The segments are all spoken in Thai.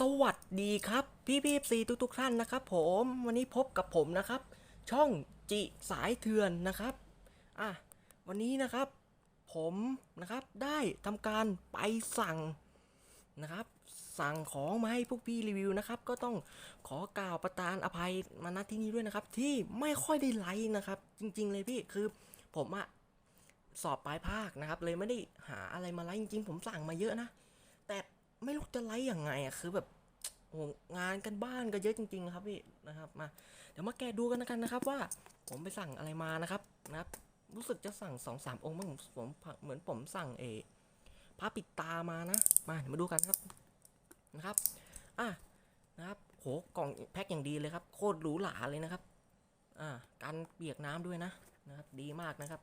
สวัสดีครับ พี่พี่ซีทุกทุกท่านนะครับ ผมวันนี้พบกับผมนะครับ ช่องจิสายเถื่อนนะครับอะวันนี้นะครับ ผมนะครับได้ทำการไปสั่งนะครับ สั่งของมาให้พวกพี่รีวิวนะครับ ก็ต้องขอกล่าวประทานอภัยมาณที่นี้ด้วยนะครับ ที่ไม่ค่อยได้ไลค์นะครับ จริง ๆ เลยพี่คือผมอะสอบปลายภาคนะครับ เลยไม่ได้หาอะไรมาไลค์จริง ๆ ผมสั่งมาเยอะนะ แต่ ไม่รู้จะไลค์ยังไงอะคือแบบโอ้งานกันบ้านก็เยอะจริง ๆ ครับพี่นะครับมาเดี๋ยวมาแกะดูกันกันนะครับว่าผมไปสั่งอะไรมานะครับนะครับ รู้สึกจะสั่งสองสามองค์มั้งผมผมเหมือนผมสั่งเอผ้าปิดตามานะมาเดี๋ยวมาดูกันครับนะครับอะนะครับโหกล่องแพ็คอย่างดีเลยครับ โคตรหรูหราเลยนะครับอ่ากันเปียกน้ำด้วยนะนะครับ ดีมากนะครับ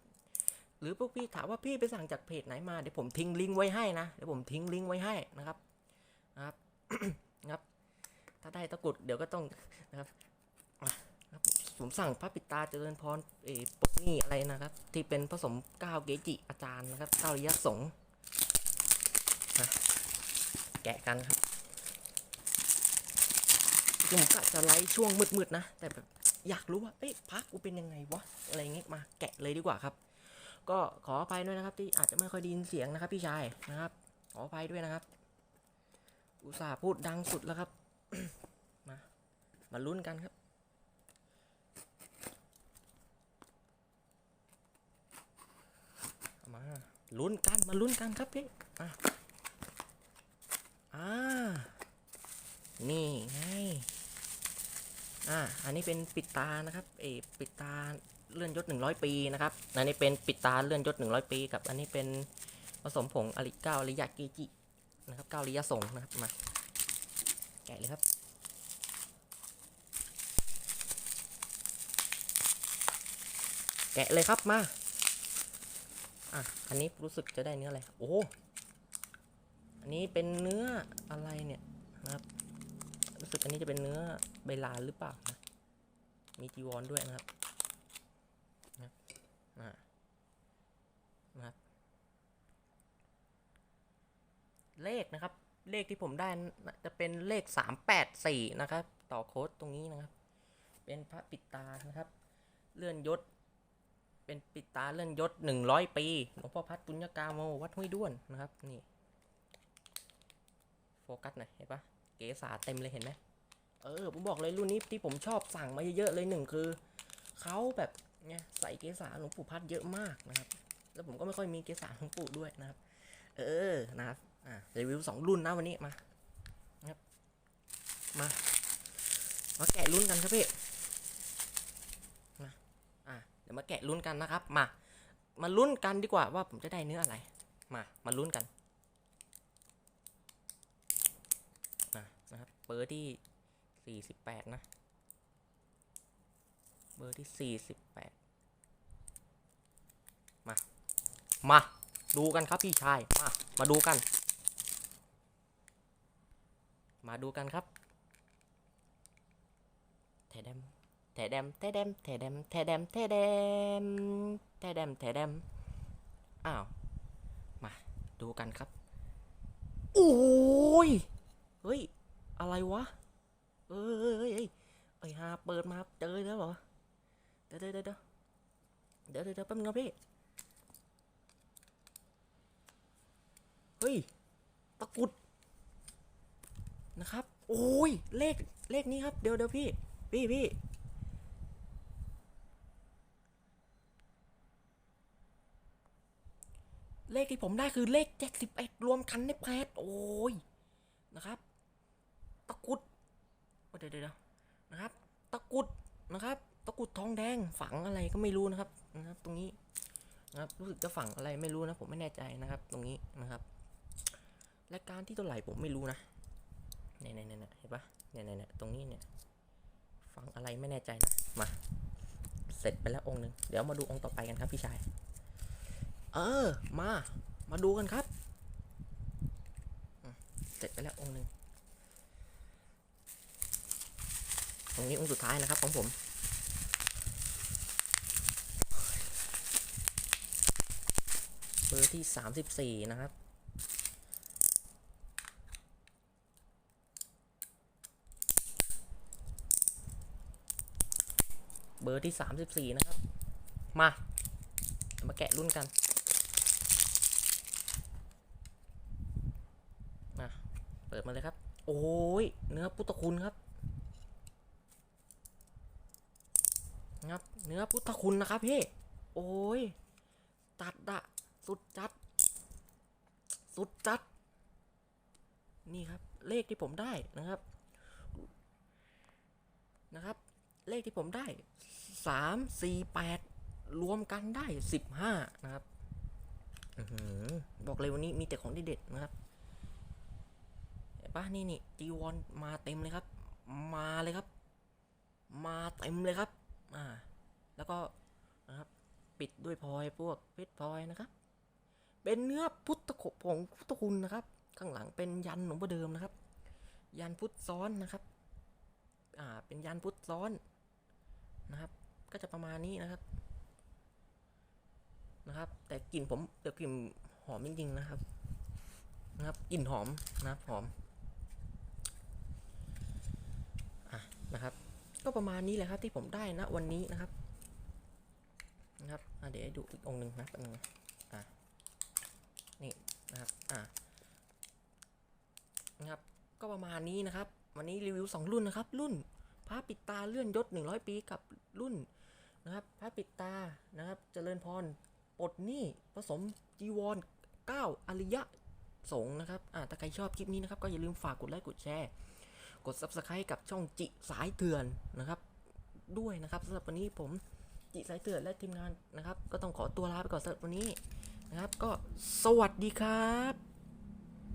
หรือพวกพี่ถามว่าพี่ไปสั่งจากเพจไหนมาเดี๋ยวผมทิ้งลิงก์ไว้ให้นะเดี๋ยวผมทิ้งลิงก์ไว้ให้นะครับนะครับนะครับ ถ้าได้ตะกุดเดี๋ยวก็ต้องนะครับผมสั่งพระปิตาเจริญพรเอปกนี่อะไรนะครับ ที่เป็นผสมก้าวเกจิอาจารย์นะครับก้าวริยสงฆ์นะแกะกันครับจริงๆผมกะจะไลฟ์ช่วงมืดๆนะ แต่แบบอยากรู้ว่าเอ๊ะพักกูเป็นยังไงวะ อะไรเงี้ยมาแกะเลยดีกว่าครับ ก็ขออภัยด้วยนะครับที่อาจจะไม่ค่อยไดยินเสียงนะครับ พี่ชายนะครับ ขออภัยด้วยนะครับ อุตส่าห์พูดดังสุดแล้วครับ มา มาลุ้นกันครับมาลุ้นกันมาลุ้นกันครับพี่อะอ่านี่ไงอ่าอันนี้เป็นปิดตานะครับ เอปิดตา เลื่อนยศ 100 ปีนะครับอันนี้เป็นปิดตาเลื่อนยศ 100 ปี กับ อันนี้เป็นผสมผงอริเก้าอริยะเกจินะครับเก้าอริยสงนะครับมาแกะเลยครับแกะเลยครับมา อะ อันนี้รู้สึกจะได้เนื้ออะไร โอ้ อันนี้เป็นเนื้ออะไรเนี่ยนะครับ รู้สึกอันนี้จะเป็นเนื้อใบลานหรือเปล่านะ มีจีวรด้วยนะครับอ่านะครับ เลขนะครับ เลขที่ผมได้น่าจะเป็นเลขสามแปดสี่นะครับ ต่อโค้ดตรงนี้นะครับ เป็นพระปิดตานะครับ เลื่อนยศ เป็นปิดตาเลื่อนยศหนึ่งร้อยปีหลวงพ่อพัดปุญญกาโมวัดห้วยด้วนนะครับนี่โฟกัสหน่อยเห็นปะเก๋สาเต็มเลยเห็นไหมเออผมบอกเลยรุ่นนี้ที่ผมชอบสั่งมาเยอะๆเลยหนึ่งคือเขาแบบเนี่ยใส่เกสาหลวงปู่พัดเยอะมากนะครับ แล้วผมก็ไม่ค่อยมีเกสาหลวงปู่ด้วยนะครับ เออนะครับ อ่ารีวิวสองรุ่นนะวันนี้มาครับมามาแกะรุ่นกันครับพี่มาอ่าเดี๋ยวมาแกะรุ่นกันนะครับ มา มาลุ้นกันดีกว่าว่าผมจะได้เนื้ออะไร มา มาลุ้นกันนะนะครับเบอร์ที่สี่สิบแปดนะ เบอร์ที่สี่สิบแปดมา มาดูกันครับพี่ชาย มา มาดูกัน มาดูกันครับแถดมแถดมแถดมแถดมแถดมแถดมแถดมแถดมอ้าว มาดูกันครับ โอ้ย เฮ้ย อะไรวะเอ้ยเอ้ยเอ้ยเอ้ยไอ้ฮาเปิดมาเจอแล้วเหรอ เดี๋ยวเดี๋ยวเดี๋ยวเดี๋ยวเดี๋ยวเดี๋ยวแป๊บนึงครับพี่ เฮ้ย ตะกุด นะครับ โอ้ย เลข เลขนี้ครับ เดี๋ยวเดี๋ยวพี่ พี่พี่ เลขที่ผมได้คือเลข71รวมกันในแพทโอ้ย นะครับ ตะกุดเดี๋ยวเดี๋ยวนะครับ ตะกุดนะครับ ตะกุดทองแดงฝังอะไรก็ไม่รู้นะครับ นะครับ ตรงนี้นะครับ รู้สึกจะฝังอะไรไม่รู้นะ ผมไม่แน่ใจนะครับ ตรงนี้นะครับรายการที่เท่าไหร่ผมไม่รู้นะ เนี่ยเนี่ยเนี่ยเห็นปะเนี่ยเนี่ยตรงนี้เนี่ยฟังอะไรไม่แน่ใจนะ มา เสร็จไปแล้วองค์หนึ่งเดี๋ยวมาดูองค์ต่อไปกันครับพี่ชาย เออ มา มาดูกันครับ เสร็จไปแล้วองค์หนึ่งตรงนี้องค์สุดท้ายนะครับของผมเบอร์ที่สามสิบสี่นะครับ เบอร์ที่สามสิบสี่นะครับ มามาแกะรุ่นกันมาเปิดมาเลยครับ โอ้ย เนื้อพุทธคุณครับนะครับเนื้อพุทธคุณนะครับพี่ โอ้ยตัดอะสุดจัด สุดจัด นี่ครับ เลขที่ผมได้นะครับ นะครับ เลขที่ผมได้สามสี่แปดรวมกันได้สิบห้านะครับอบอกเลยวันนี้มีแต่ของเด็ดๆนะครับเห็นปะนี่นี่จีวอนมาเต็มเลยครับ มาเลยครับ มาเต็มเลยครับ อ่า แล้วก็นะครับ ปิดด้วยพลอยพวกเพชรพลอยนะครับ เป็นเนื้อพุทธคผงพุทธคุณนะครับ ข้างหลังเป็นยันหลวงพ่อเดิมนะครับ ยันพุทธซ้อนนะครับ อ่า เป็นยันพุทธซ้อน นะครับ ก็จะประมาณนี้นะครับ นะครับ แต่กลิ่นผมเดี๋ยวกลิ่นหอมจริงๆนะครับ นะครับกลิ่นหอมนะครับหอมอะนะครับ ก็ประมาณนี้แหละครับที่ผมได้นะวันนี้นะครับ นะครับอะเดี๋ยวดูอีกองหนึ่งนะแป๊บนึงอะนี่นะครับอะนะครับ ก็ประมาณนี้นะครับ วันนี้รีวิว 2 รุ่นนะครับ รุ่น พระปิดตาเลื่อนยศ 100 ปีกับรุ่นนะครับพระปิดตานะครับเจริญพรปลดหนี้ผสมจีวร9อริยะสงนะครับอ่าถ้าใครชอบคลิปนี้นะครับ ก็อย่าลืมฝากกดไลค์กดแชร์ กด Subscribe กับช่องจิสายเถื่อนนะครับ ด้วยนะครับสำหรับวันนี้ผมจิสายเถื่อนและทีมงานนะครับ ก็ต้องขอตัวลาไปก่อนสำหรับวันนี้นะครับ ก็สวัสดีครับ